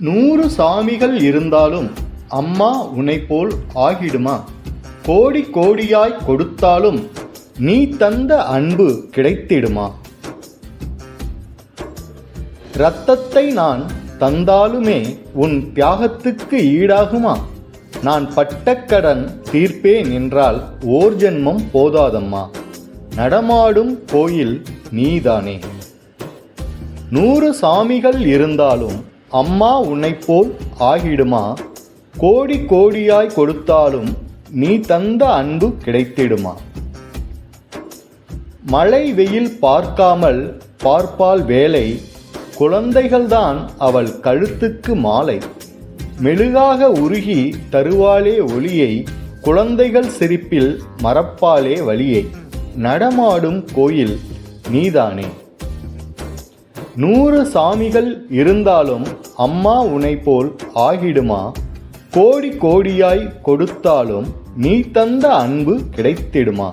நூறு சாமிகள் இருந்தாலும் அம்மா உன்னை போல் ஆகிடுமா? கோடி கோடியாய் கொடுத்தாலும் நீ தந்த அன்பு கிடைத்திடுமா? இரத்தத்தை நான் தந்தாலுமே உன் தியாகத்துக்கு ஈடாகுமா? நான் பட்டக்கடன் தீர்ப்பேன் என்றால் ஓர் ஜென்மம் போதாதம்மா? நடமாடும் கோயில் நீதானே. நூறு சாமிகள் இருந்தாலும் அம்மா உன்னை போல் ஆகிடுமா? கோடி கோடியாய் கொடுத்தாலும் நீ தந்த அன்பு கிடைத்திடுமா? மழை வெயில் பார்க்காமல் பார்ப்பால் வேலை குழந்தைகள்தான் அவள் கழுத்துக்கு மாலை. மெழுகாக உருகி தருவாளே ஒளியை குழந்தைகள் சிரிப்பில் மறப்பாலே வழியை. நடமாடும் கோயில் நீதானே. நூறு சாமிகள் இருந்தாலும் அம்மா உனை போல் ஆகிடுமா? கோடி கோடியாய் கொடுத்தாலும் நீ தந்த அன்பு கிடைத்திடுமா?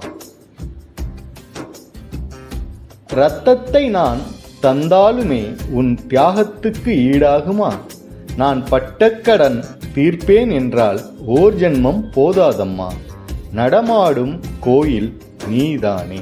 இரத்தத்தை நான் தந்தாலுமே உன் தியாகத்துக்கு ஈடாகுமா? நான் பட்டக்கடன் தீர்ப்பேன் என்றால் ஓர் ஜென்மம் போதாதம்மா? நடமாடும் கோயில் நீதானே.